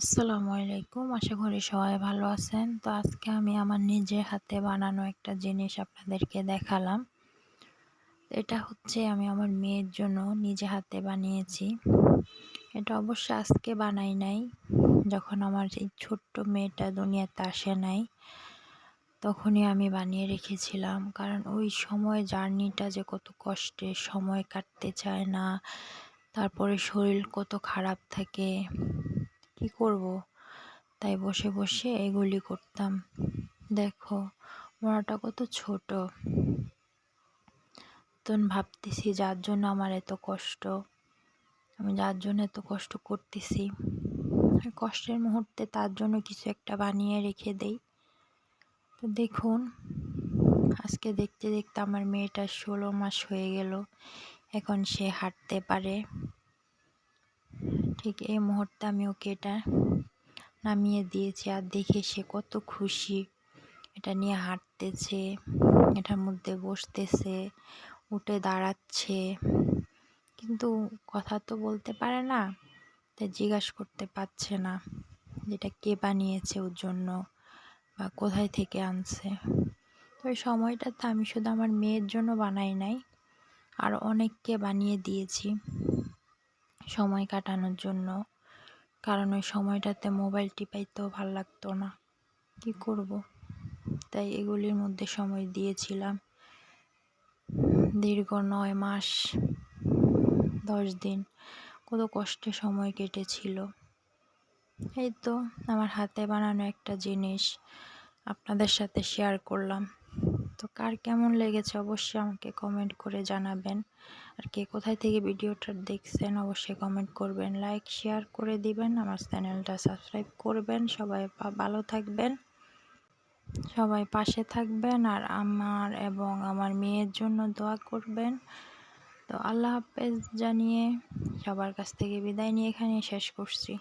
আসসালামু আলাইকুম। আশা করি সবাই ভালো আছেন। তো আজকে আমি আমার নিজের হাতে বানানো একটা জিনিস আপনাদেরকে দেখালাম। এটা হচ্ছে আমি আমার মেয়ের জন্য নিজে হাতে বানিয়েছি। এটা অবশ্য আজকে বানাই নাই। যখন আমার এই ছোট্ট মেয়েটা দুনিয়াতে আসে নাই, তখনই আমি বানিয়ে রেখেছিলাম। কারণ ওই সময় জার্নিটা যে কত কষ্টের সময় কাটতে চায় না, তারপরে শরীর কত খারাপ থাকে কি করব? তাই বসে বসে এগুলি করতাম। দেখো মোড়াটা কত ছোট। তখন ভাবতেছি, যার জন্য আমার এত কষ্ট? আমি যার জন্য এত কষ্ট করতেছি? কষ্টের মুহূর্তে তার জন্য কিছু একটা বানিয়ে রেখে দেই। তো দেখুন, আজকে দেখতে দেখতে আমার মেয়েটা ষোলো মাস হয়ে গেল। এখন সে হাঁটতে পারে। ঠিক এই মুহূর্তে আমি ওকে এটা নামিয়ে দিয়েছি আর দেখে সে কত খুশি। এটা নিয়ে হাঁটতেছে, এটার মধ্যে বসতেছে, উঠে দাঁড়াচ্ছে। কিন্তু কথা তো বলতে পারে না, তাই জিজ্ঞাসা করতে পারছে না যেটা কে বানিয়েছে ওর জন্য বা কোথায় থেকে আনছে। তো ওই সময়টাতে আমি শুধু আমার মেয়ের জন্য বানাই নাই আর অনেককে বানিয়ে দিয়েছি। সময় কাটানোর জন্য। কারণ ওই সময়টাতে মোবাইল টিপাইতেও ভালো লাগতো না। কি করব? তাই এগুলির মধ্যে সময় দিয়েছিলাম। দীর্ঘ নয় মাস, দশ দিন। কত কষ্টে সময় কেটেছিল। এই তো, আমার হাতে বানানো একটা জিনিস আপনাদের সাথে শেয়ার করলাম। তো কার কেমন লেগেছে অবশ্যই আমাকে কমেন্ট করে জানাবেন। আর কে কোথায় থেকে ভিডিওটা দেখছেন অবশ্যই কমেন্ট করবেন। লাইক শেয়ার করে দিবেন, আমার চ্যানেলটা সাবস্ক্রাইব করবেন। সবাই ভালো থাকবেন, সবাই পাশে থাকবেন। আর আমার এবং আমার মেয়ের জন্য দোয়া করবেন। তো আল্লাহ হাফেজ জানিয়ে সবার কাছ থেকে বিদায় নিয়ে এখানে শেষ করছি।